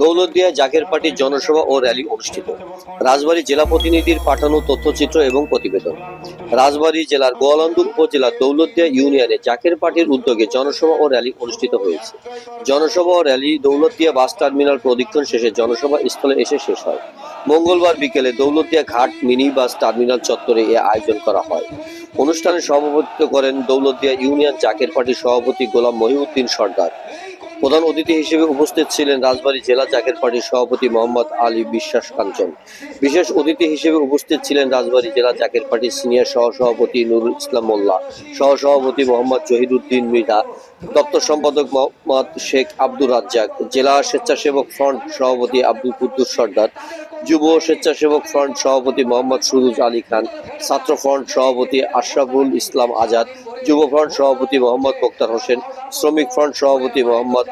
দৌলতদিয়া জাকের পার্টির জনসভা ও র্যালি অনুষ্ঠিত। রাজবাড়ী জেলা প্রতিনিধির পাঠানো তথ্যচিত্র এবং প্রতিবেদন। রাজবাড়ী জেলার গোয়ালন্দ উপজেলার দৌলতদিয়া ইউনিয়নে জাকের পার্টির উদ্যোগে জনসভা ও র্যালি অনুষ্ঠিত হয়েছে। জনসভা ও র্যালি দৌলতদিয়া বাস টার্মিনাল প্রদীক্ষণ শেষে জনসভা স্থলে এসে শেষ হয়। মঙ্গলবার বিকেলে দৌলতদিয়া ঘাট মিনি বাস টার্মিনাল চত্বরে এ আয়োজন করা হয়। অনুষ্ঠানে সভাপতিত্ব করেন দৌলতদিয়া ইউনিয়ন জাকের পার্টির সভাপতি গোলাম মহিউদ্দিন সর্দার। প্রধান অতিথি হিসেবে উপস্থিত ছিলেন রাজবাড়ী জেলা জাকের পার্টির সভাপতি মোহাম্মদ আলী বিশ্বাস কাঞ্চন। বিশেষ অতিথি হিসেবে উপস্থিত ছিলেন রাজবাড়ী জেলা জাকের পার্টির সিনিয়র সহসভাপতি নুরুল ইসলাম মোল্লা, সহসভাপতি মোহাম্মদ জহিরুদ্দিন মৃধা দপ্তর সম্পাদক মোহাম্মদ শেখ আব্দুর রাজ্জাক, জেলা স্বেচ্ছাসেবক ফ্রন্ট সভাপতি আব্দুল কুদ্দুর সর্দার যুব স্বেচ্ছাসেবক ফ্রন্ট সভাপতি মোহাম্মদ সুরুজ আলী খান, ছাত্র ফ্রন্ট সভাপতি আশরাফুল ইসলাম আজাদ, যুব ফ্রন্ট সভাপতি মোহাম্মদ মোক্তার হোসেন, শ্রমিক ফ্রন্ট সভাপতি মোহাম্মদ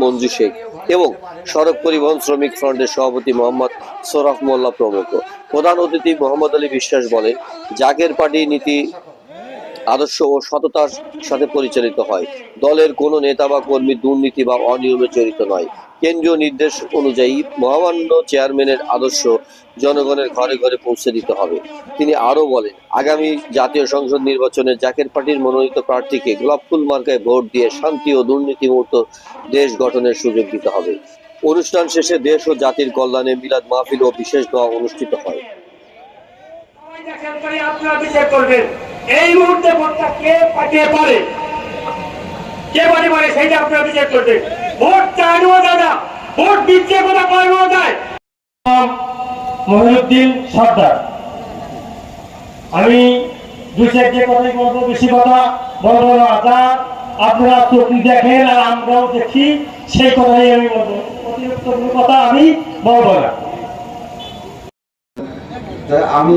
মঞ্জু শেখ এবং সড়ক পরিবহন শ্রমিক ফ্রন্টের সভাপতি মোহাম্মদ সোরাফ মোল্লা প্রমুখ। প্রধান অতিথি মোহাম্মদ আলী বিশ্বাস বলেন, জাগের পার্টি নীতি, আদর্শ ও সততার সাথে পরিচালিত হয়। দলের কোনো নেতা বা কর্মী দুর্নীতি বা অনিয়মে জড়িত নয়। কেন্দ্রীয় নির্দেশ অনুযায়ী মহামান্য চেয়ারম্যানের আদর্শ জনগণের ঘরে ঘরে পৌঁছে দিতে হবে। তিনি আরও বলেন, আগামী জাতীয় সংসদ নির্বাচনে জাকের পার্টির মনোনীত প্রার্থীকে গোলাপফুল মার্কায় ভোট দিয়ে শান্তি ও দুর্নীতিমুক্ত দেশ গঠনের সুযোগ দিতে হবে। অনুষ্ঠান শেষে দেশ ও জাতির কল্যাণে মিলাদ মাহফিল ও বিশেষ দোয়া অনুষ্ঠিত হয়। আপনারা বিচার করবেন এই মুহূর্তে কে পাঠিয়ে পারে? কে পাঠিয়ে পারে সেইটা আপনারা বিচার করবেন। ভোট চাইব দাদা। ভোট দিচ্ছে কোথা পাইবো যায় মহিউদ্দিন সর্দার। আমি দু চারটে কথাই বলব বেশি কথা বলব না। যা আপনারা চোখ দেখেন আর আমরাও দেখি সেই কথাই আমি বলব। অতিরিক্ত কোনো কথা আমি বলব না। তাই আমি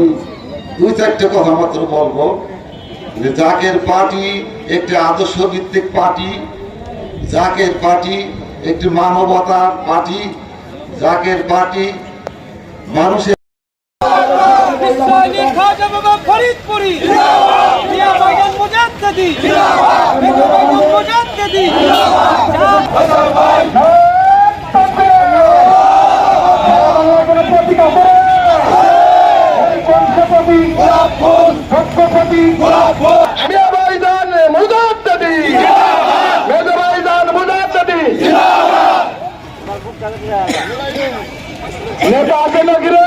দুই চারটে কথা মাত্র বলব যে জাকের পার্টি একটি আদর্শ ভিত্তিক পার্টি জাকের পার্টি একটি মানবতার পার্টি জাকের পার্টি মানুষের ফরিদপুরি মিয়া বাগান आगे लग रहे